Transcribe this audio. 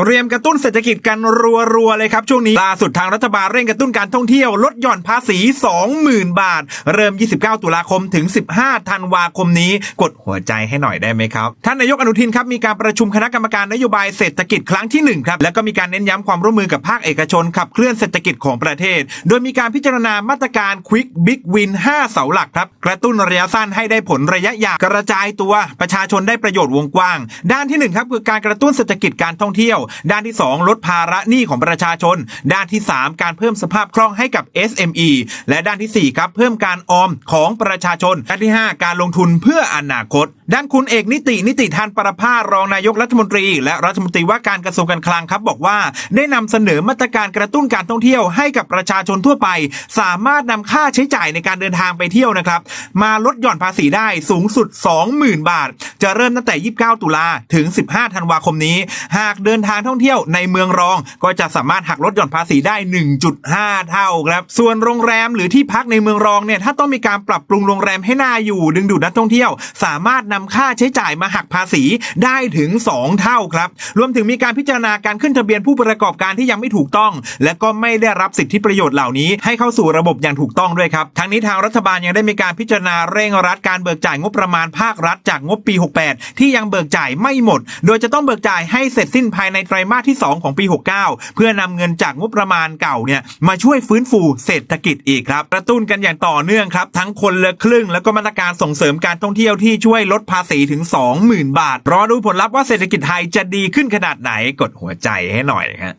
เตรียมกระตุ้นเศรษฐกิจกันรัวๆเลยครับช่วงนี้ล่าสุดทางรัฐบาลเร่งกระตุ้นการท่องเที่ยวลดหย่อนภาษี 20,000 บาท เริ่ม 29 ตุลาคมถึง 15 ธันวาคมนี้ กดหัวใจให้หน่อยได้ไหมครับ ท่านนายกอนุทินครับมีการประชุมคณะกรรมการนโยบายเศรษฐกิจครั้งที่หนึ่งครับแล้วก็มีการเน้นย้ำความร่วมมือกับภาคเอกชนขับเคลื่อนเศรษฐกิจของประเทศ โดยมีการพิจารณามาตรการ Quick Big Win 5เสาหลักครับกระตุ้นระยะสั้นให้ได้ผลระยะยาวกระจายตัว ประชาชนได้ประโยชน์วงกว้าง ด้านที่หนึ่งครับคือการกระตุ้นเศรษฐกิจการท่องเที่ยวด้านที่สองลดภาระหนี้ของประชาชน ด้านที่สามการเพิ่มสภาพคล่องให้กับ SME และด้านที่สี่ครับ เพิ่มการออมของประชาชน ด้านที่ห้าการลงทุนเพื่ออนาคต ด้านคุณเอกนิตินิติทันประภารองนายกรัฐมนตรี และรัฐมนตรีว่าการกระทรวงการคลังครับบอกว่า ได้นำเสนอมาตรการกระตุ้นการท่องเที่ยวให้กับประชาชนทั่วไป สามารถนำค่าใช้จ่ายในการเดินทางไปเที่ยวนะครับ มาลดหย่อนภาษีได้สูงสุด 20,000 บาท จะเริ่มตั้งแต่ 29 ตุลาถึง 15 ธันวาคมนี้ หากเดินทางท่องเที่ยวในเมืองรอง ก็จะสามารถหักลดหย่อนภาษีได้ 1.5 เท่าครับ ส่วนโรงแรมหรือที่พักในเมืองรองเนี่ยถ้าต้องมีการปรับปรุงโรงแรมให้น่าอยู่ดึงดูดนักท่องเที่ยว สามารถนำค่าใช้จ่ายมาหักภาษีได้ถึง 2 เท่าครับ รวมถึงมีการพิจารณาการขึ้นทะเบียนผู้ประกอบการที่ยังไม่ถูกต้อง และก็ไม่ได้รับสิทธิประโยชน์เหล่านี้ ให้เข้าสู่ระบบอย่างถูกต้องด้วยครับทั้งนี้ทางรัฐบาลยังได้มีการพิจารณาเร่งรัดการเบิกจ่ายงบประมาณภาครัฐจากงบปี68 ที่ยังเบิกจ่ายไม่หมด โดยจะต้องเบิกจ่ายให้เสร็จสิ้นภายในไตรมาสที่ 2 ของปี 69 เพื่อนำเงินจากงบประมาณเก่าเนี่ยมาช่วยฟื้นฟูเศรษฐกิจอีกครับกระตุ้นกันอย่างต่อเนื่องครับ ทั้งคนละครึ่ง แล้วก็มาตรการส่งเสริมการท่องเที่ยวที่ช่วยลดภาษีถึง 20,000 บาท รอดูผลลัพธ์ว่าเศรษฐกิจไทยจะดีขึ้นขนาดไหนกดหัวใจให้หน่อยครับ